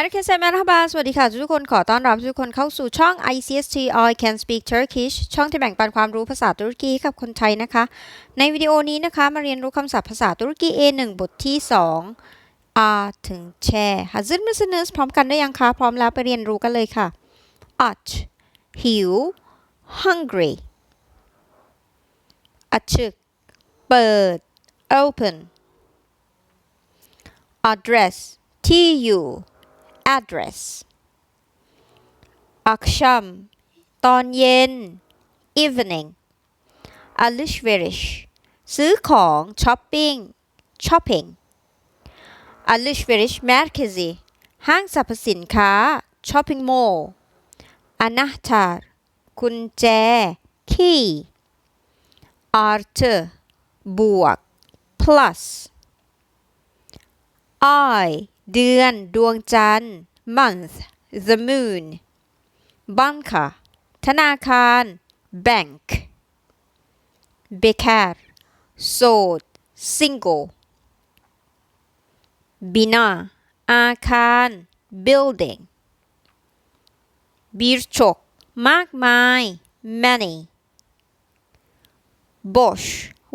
Herkese merhaba สวัสดีค่ะ ทุกคนขอต้อนรับทุกคนเข้าสู่ช่อง ICST I Can Speak Turkish ช่องที่แบ่งปันความรู้ภาษาตุรกีให้กับคนไทยนะคะ ในวิดีโอนี้นะคะ มาเรียนรู้คำศัพท์ภาษาตุรกี A1 บทที่2 A ถึงแช Hazır mısınız พร้อมกันได้ยังคะ พร้อมแล้วไปเรียนรู้กันเลยค่ะ aç หิว hungry açık เปิด open address ที่อยู่ address อักชัมตอนเย็น evening alışveriş ซื้อของช้อปปิ้ง shopping alışveriş merkezi ห้างสรรพสินค้า shopping mall anahtar กุญแจ key artı บวก plus I เดือน ดวงจันทร์ month the moon banka ธนาคาร bank bekar โสด single bina อาคาร building birçok มากมาย many boş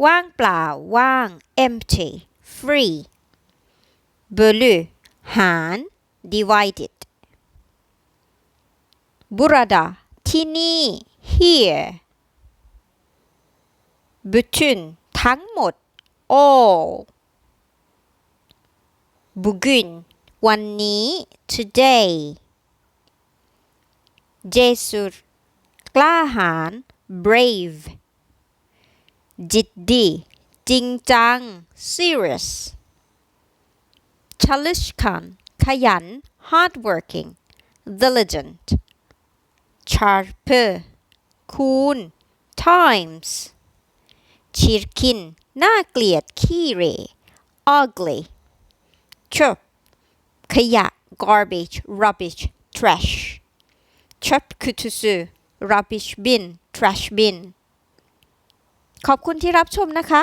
ว่างเปล่า ว่าง empty free บลู หาร divided burada ที่นี่ here bütün ทั้งหมด all bugün วันนี้ today cesur กล้าหาญ brave จิตดี จริงจัง serious çalışkan ขยัน hardworking diligent ชาร์ปคูณ times ชิรคิน น่าเกลียด ขี้เหร่ ugly ชบขยะ garbage rubbish trash ชบคุทุสุ rubbish bin trash bin ขอบคุณที่รับชมนะคะ